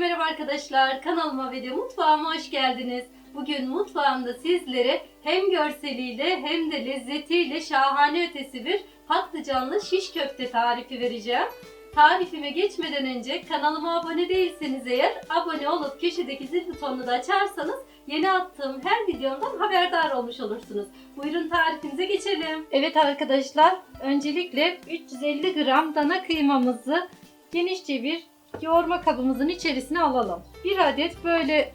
merhaba arkadaşlar. Kanalıma ve de mutfağıma hoş geldiniz. Bugün mutfağımda sizlere hem görseliyle hem de lezzetiyle şahane ötesi bir patlıcanlı şiş köfte tarifi vereceğim. Tarifime geçmeden önce kanalıma abone değilseniz eğer abone olup köşedeki zil butonunu da açarsanız yeni attığım her videomdan haberdar olmuş olursunuz. Buyurun tarifimize geçelim. Evet arkadaşlar öncelikle 350 gram dana kıymamızı genişçe bir yoğurma kabımızın içerisine alalım. Bir adet böyle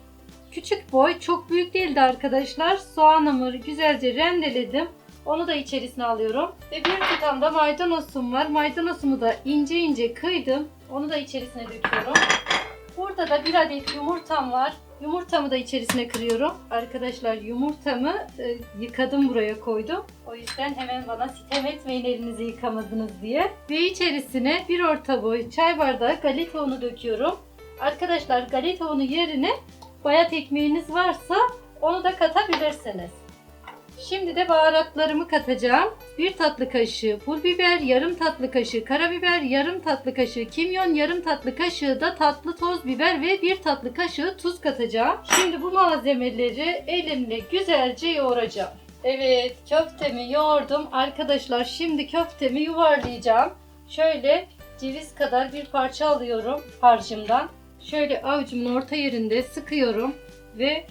küçük boy çok büyük değildi arkadaşlar. Soğanımı güzelce rendeledim. Onu da içerisine alıyorum. Ve bir tutam da maydanozum var. Maydanozumu da ince ince kıydım. Onu da içerisine döküyorum. Burada da bir adet yumurtam var. Yumurtamı da içerisine kırıyorum. Arkadaşlar yumurtamı e, yıkadım buraya koydum. O yüzden hemen bana sitem etmeyin elinizi yıkamadınız diye. Ve içerisine bir orta boy çay bardağı galeta unu döküyorum. Arkadaşlar galeta unu yerine bayat ekmeğiniz varsa onu da katabilirsiniz. Şimdi de baharatlarımı katacağım. 1 tatlı kaşığı pul biber, yarım tatlı kaşığı karabiber, yarım tatlı kaşığı kimyon, yarım tatlı kaşığı da tatlı toz biber ve 1 tatlı kaşığı tuz katacağım. Şimdi bu malzemeleri elimle güzelce yoğuracağım. Evet köftemi yoğurdum. Arkadaşlar şimdi köftemi yuvarlayacağım. Şöyle ceviz kadar bir parça alıyorum harcımdan. Şöyle avucumun orta yerinde sıkıyorum ve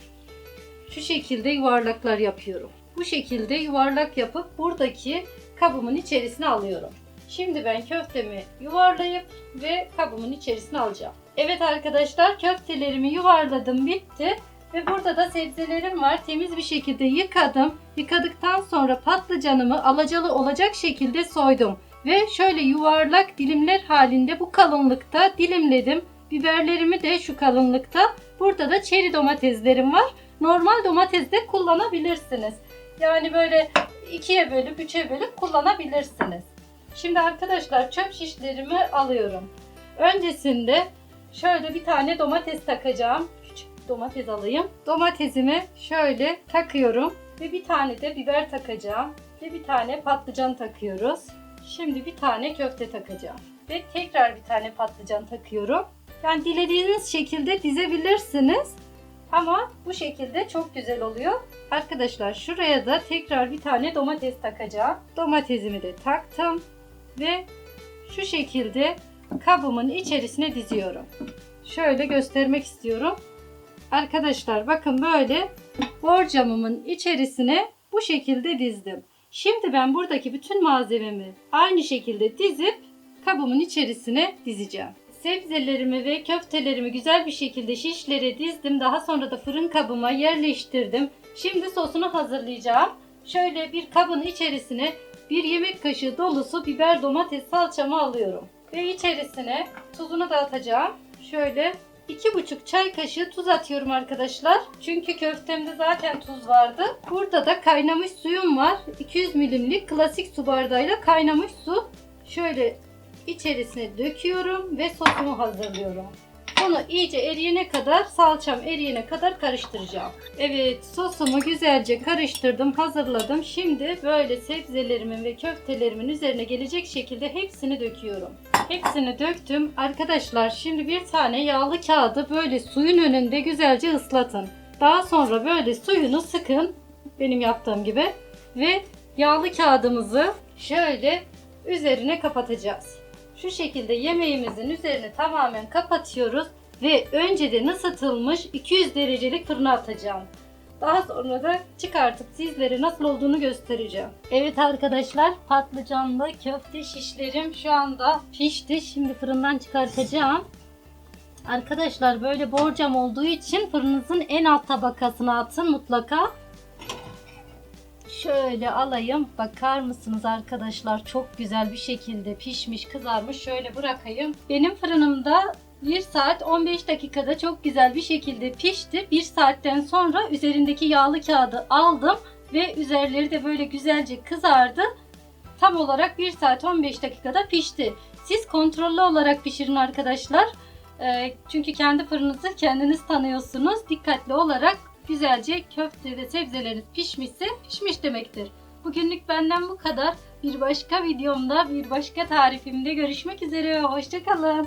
şu şekilde yuvarlaklar yapıyorum. Bu şekilde yuvarlak yapıp buradaki kabımın içerisine alıyorum. Şimdi ben köftemi yuvarlayıp ve kabımın içerisine alacağım. Evet arkadaşlar köftelerimi yuvarladım bitti. Ve burada da sebzelerim var. Temiz bir şekilde yıkadım. Yıkadıktan sonra patlıcanımı alacalı olacak şekilde soydum. Ve şöyle yuvarlak dilimler halinde bu kalınlıkta dilimledim. Biberlerimi de şu kalınlıkta. Burada da çeri domateslerim var. Normal domates de kullanabilirsiniz. Yani böyle ikiye bölüp üçe bölüp kullanabilirsiniz. Şimdi arkadaşlar çöp şişlerimi alıyorum. Öncesinde şöyle bir tane domates takacağım. Küçük domates alayım. Domatesimi şöyle takıyorum. Ve bir tane de biber takacağım. Ve bir tane patlıcan takıyoruz. Şimdi bir tane köfte takacağım. Ve tekrar bir tane patlıcan takıyorum. Yani dilediğiniz şekilde dizebilirsiniz. Ama bu şekilde çok güzel oluyor. Arkadaşlar şuraya da tekrar bir tane domates takacağım. Domatesimi de taktım. Ve şu şekilde kabımın içerisine diziyorum. Şöyle göstermek istiyorum. Arkadaşlar bakın böyle borcamımın içerisine bu şekilde dizdim. Şimdi ben buradaki bütün malzememi aynı şekilde dizip kabımın içerisine dizeceğim. Sebzelerimi ve köftelerimi güzel bir şekilde şişlere dizdim. Daha sonra da fırın kabıma yerleştirdim. Şimdi sosunu hazırlayacağım. Şöyle bir kabın içerisine bir yemek kaşığı dolusu biber domates salçamı alıyorum. Ve içerisine tuzunu da atacağım. Şöyle 2,5 çay kaşığı tuz atıyorum arkadaşlar. Çünkü köftemde zaten tuz vardı. Burada da kaynamış suyum var. 200 milimlik klasik su bardağıyla kaynamış su. Şöyle içerisine döküyorum ve sosumu hazırlıyorum. Bunu iyice eriyene kadar, salçam eriyene kadar karıştıracağım. Evet, sosumu güzelce karıştırdım, hazırladım. Şimdi böyle sebzelerimin ve köftelerimin üzerine gelecek şekilde hepsini döküyorum. Hepsini döktüm. Arkadaşlar şimdi bir tane yağlı kağıdı böyle suyun önünde güzelce ıslatın. Daha sonra böyle suyunu sıkın. Benim yaptığım gibi. Ve yağlı kağıdımızı şöyle üzerine kapatacağız. Şu şekilde yemeğimizin üzerini tamamen kapatıyoruz ve önceden ısıtılmış 200 derecelik fırına atacağım. Daha sonra da çıkartıp sizlere nasıl olduğunu göstereceğim. Evet arkadaşlar patlıcanlı köfte şişlerim şu anda pişti. Şimdi fırından çıkartacağım. Arkadaşlar böyle borcam olduğu için fırınınızın en alt tabakasına atın mutlaka. Şöyle alayım. Bakar mısınız arkadaşlar? Çok güzel bir şekilde pişmiş, kızarmış. Şöyle bırakayım. Benim fırınımda 1 saat 15 dakikada çok güzel bir şekilde pişti. 1 saatten sonra üzerindeki yağlı kağıdı aldım ve üzerleri de böyle güzelce kızardı. Tam olarak 1 saat 15 dakikada pişti. Siz kontrollü olarak pişirin arkadaşlar. Ee, çünkü kendi fırınınızı kendiniz tanıyorsunuz. Dikkatli olarak güzelce köfte ve sebzeleriniz pişmişse pişmiş demektir. Bugünlük benden bu kadar. Bir başka videomda, bir başka tarifimde görüşmek üzere. Hoşçakalın.